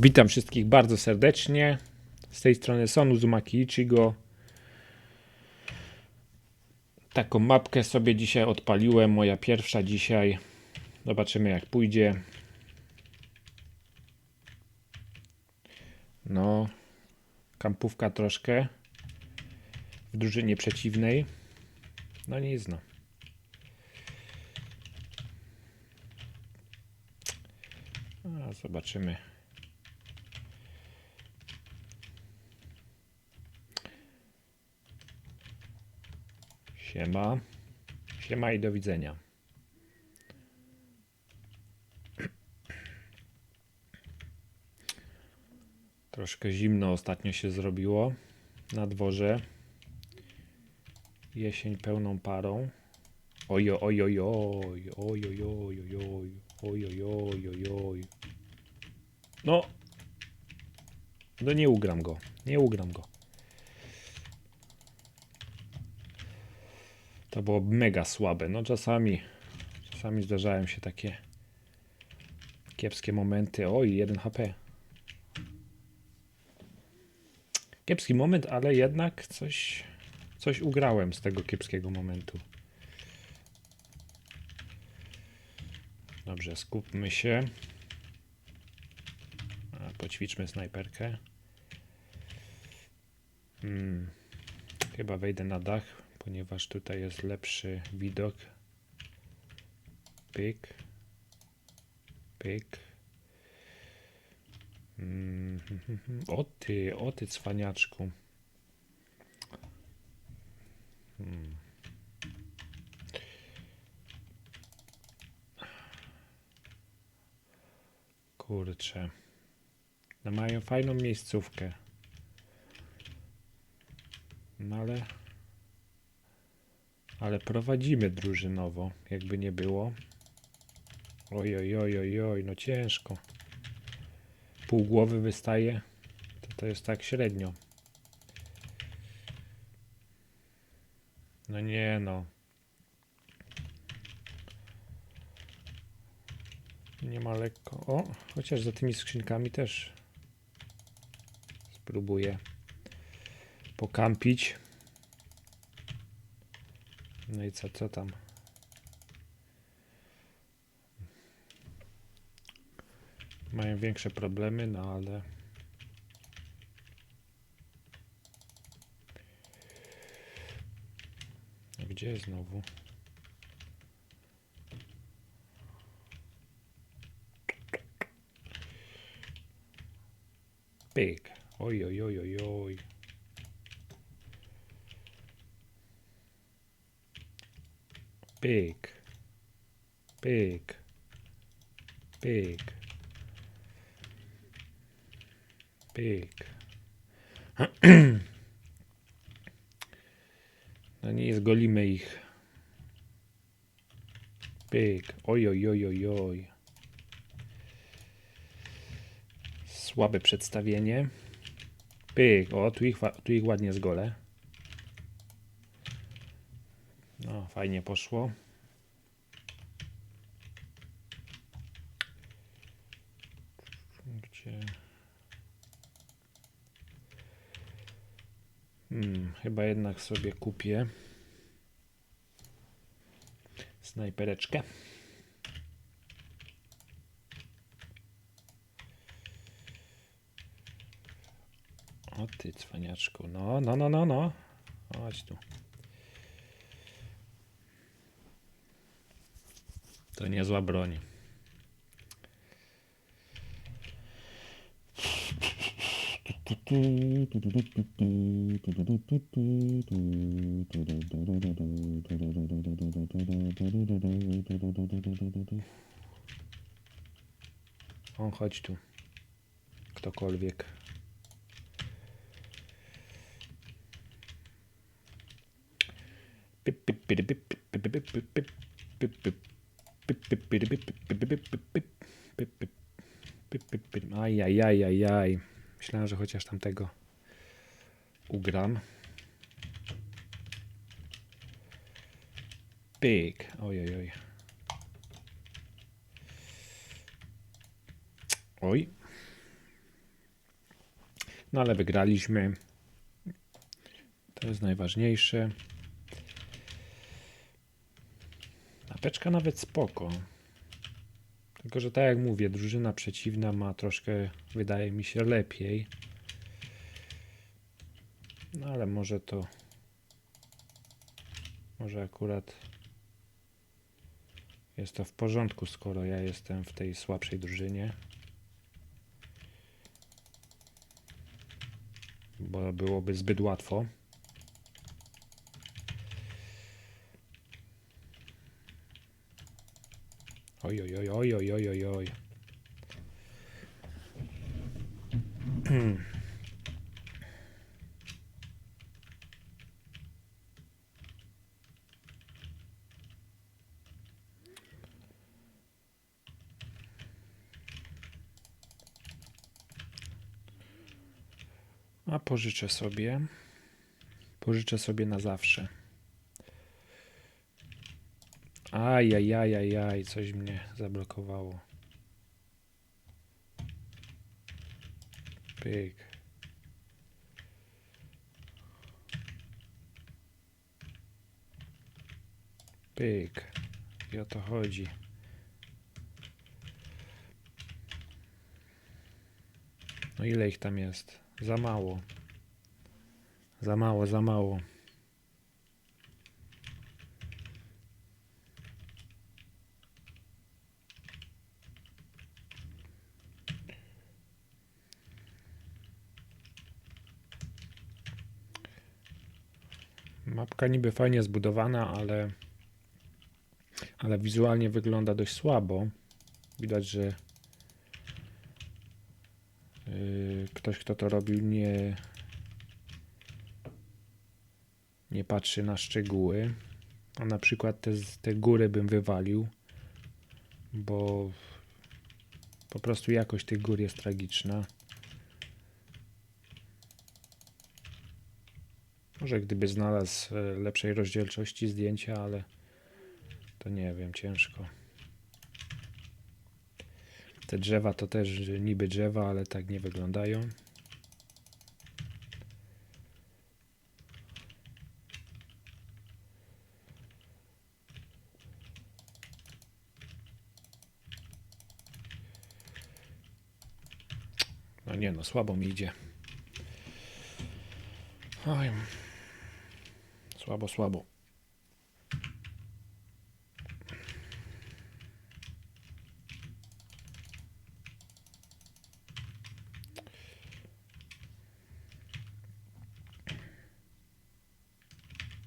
Witam wszystkich bardzo serdecznie. Z tej strony Son Uzumaki Ichigo. Taką mapkę sobie dzisiaj odpaliłem. Moja pierwsza dzisiaj. Zobaczymy jak pójdzie. No, kampówka troszkę w drużynie przeciwnej. No nic no. Zobaczymy. Siema. Siema i do widzenia. Troszkę zimno ostatnio się zrobiło na dworze. Jesień pełną parą. Ojo, ojo, ojo, ojo, ojo, ojo, ojo, ojo, No. No nie ugram go. Nie ugram go. To było mega słabe. No czasami, czasami zdarzają się takie kiepskie momenty. Oj, 1 HP. Kiepski moment, ale jednak coś, coś ugrałem z tego kiepskiego momentu. Dobrze, skupmy się. A, poćwiczmy snajperkę. Hmm. Chyba wejdę na dach, ponieważ tutaj jest lepszy widok. Pyk. Pyk. Mm, O ty, o ty cwaniaczku. Hmm. Kurczę. No mają fajną miejscówkę. No ale... Ale prowadzimy drużynowo, jakby nie było. Oj, oj, oj, oj, oj, no ciężko. Pół głowy wystaje, to to jest tak średnio. No nie no. Nie ma lekko. O, chociaż za tymi skrzynkami też spróbuję pokampić. No i co, co tam? Mają większe problemy, no ale. A Gdzie znowu? Pyk. Oj, oj, oj, oj, oj. Pyk. Pyk. Pyk. Pyk. No nie zgolimy ich. Pyk. Oj, oj, oj, oj, oj. Słabe przedstawienie. Pyk. O, tu ich, tu ich ładnie zgolę. No, fajnie poszło. Gdzie? Hmm, chyba jednak sobie kupię snajpereczkę. O ty cwaniaczku. No, no, no, no, no. Chodź tu. To niezła broń. O, chodź tu. Ktokolwiek. Pip, pip, pip, pip, pip, pip, pip, pip, pip. Ajajajajaj. Myślałem, że chociaż tamtego ugram. Pyk. Oj, oj, oj. Oj. No ale wygraliśmy. To jest najważniejsze. Apeczka nawet spoko. Tylko, że tak jak mówię, drużyna przeciwna ma troszkę, wydaje mi się, lepiej. No ale może to. Może akurat jest to w porządku, skoro ja jestem w tej słabszej drużynie. Bo byłoby zbyt łatwo. Oj, oj, oj, oj, oj, oj. A pożyczę sobie. Pożyczę sobie na zawsze. Ajajajajaj, coś mnie zablokowało. Pyk. Pyk. I o to chodzi. No ile ich tam jest? Za mało. Za mało, za mało. Mapka niby fajnie zbudowana, ale, ale wizualnie wygląda dość słabo. Widać, że yy, ktoś, kto to robił, nie, nie patrzy na szczegóły. A na przykład te, te góry bym wywalił, bo po prostu jakość tych gór jest tragiczna. Może gdyby znalazł e, lepszej rozdzielczości zdjęcia, ale to nie wiem, ciężko. Te drzewa to też niby drzewa, ale tak nie wyglądają. No nie no, słabo mi idzie. Oj. Słabo, słabo.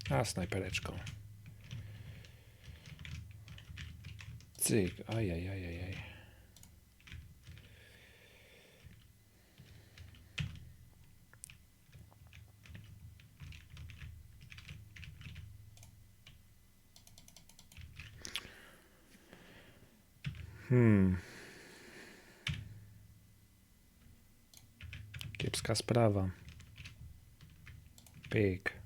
A, snajpereczką. Cyk, ajajajajaj. Hmm. Kiepska sprawa. Pyk.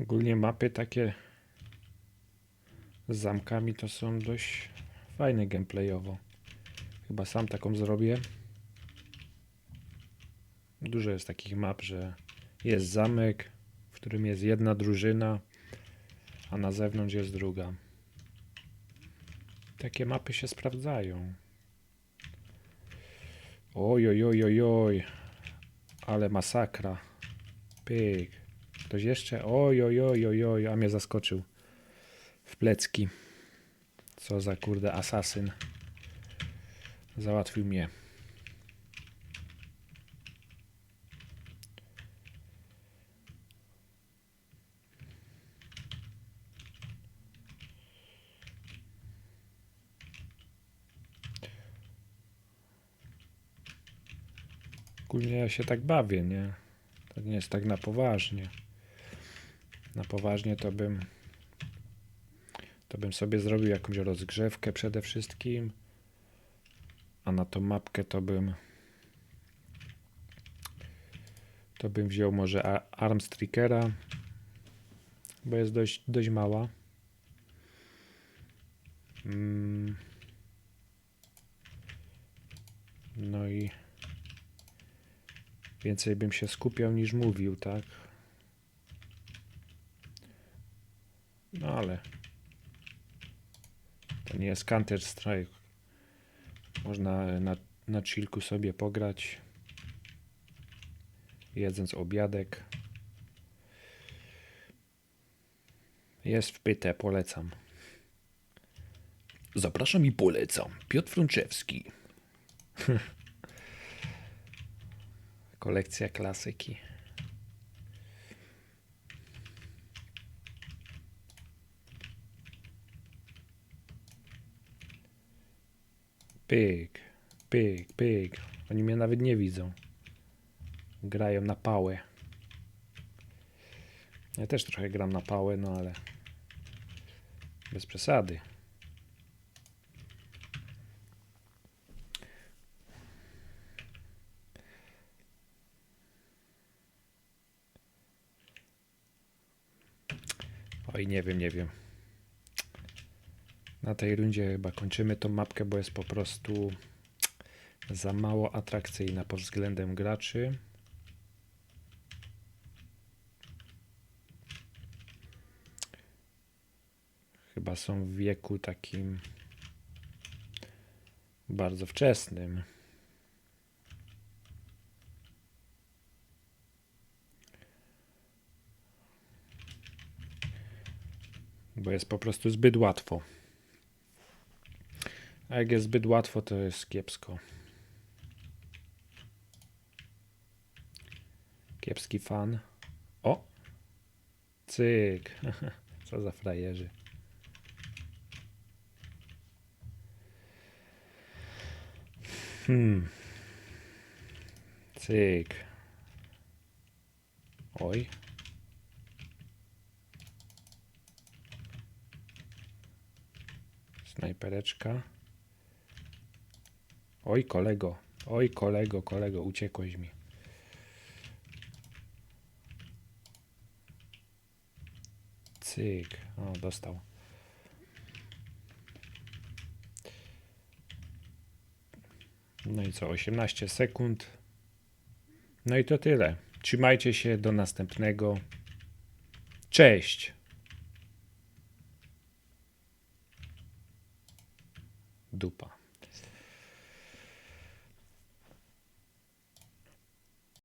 Ogólnie mapy takie z zamkami to są dość fajne gameplayowo. Chyba sam taką zrobię. Dużo jest takich map, że jest zamek, w którym jest jedna drużyna, a na zewnątrz jest druga. Takie mapy się sprawdzają. Oj, oj, oj, oj, oj. Ale masakra. Pyk. Ktoś jeszcze? Oj, oj, oj, oj, oj, a mnie zaskoczył. W plecki. Co za kurde asasyn. Załatwił mnie. Ogólnie ja się tak bawię, nie? To nie jest tak na poważnie. Na poważnie to bym to bym sobie zrobił jakąś rozgrzewkę przede wszystkim. A na tą mapkę to bym. To bym wziął może A- Armstrickera, bo jest dość, dość mała. Mm. No i więcej bym się skupiał niż mówił, tak? No ale nie jest Counter Strike. Można na, na chillku sobie pograć, jedząc obiadek. Jest wpyte, polecam. Zapraszam i polecam. Piotr Frączewski. Kolekcja klasyki. Pyk, pyk, pyk. Oni mnie nawet nie widzą. Grają na pałę. Ja też trochę gram na pałę, no ale bez przesady. Oj, nie wiem, nie wiem. Na tej rundzie chyba kończymy tą mapkę, bo jest po prostu za mało atrakcyjna pod względem graczy. Chyba są w wieku takim bardzo wczesnym. Bo jest po prostu zbyt łatwo. A jak jest zbyt łatwo, to jest kiepsko. Kiepski fan. O! Cyk. Co za frajerzy. Hmm. Cyk. Oj. Snajpereczka. Oj, kolego. Oj, kolego, kolego, uciekłeś mi. Cyk. O, dostał. No i co, 18 sekund. No i to tyle. Trzymajcie się, do następnego. Cześć. Dupa.